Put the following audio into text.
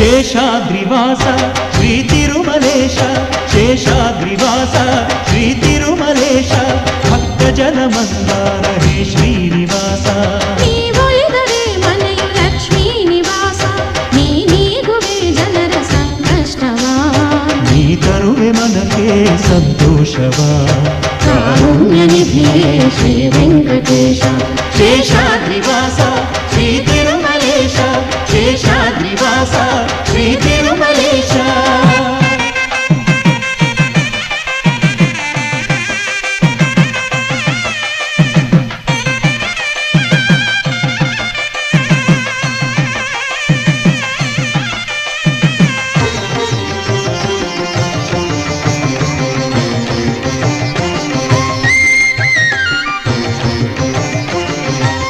శేషాద్రివాస Shri Tirumalesha శేషాద్రివాస Shri Tirumalesha భక్త జనమందార హే Srinivasa. తరువే Shri Venkatesha. శేషాద్రివా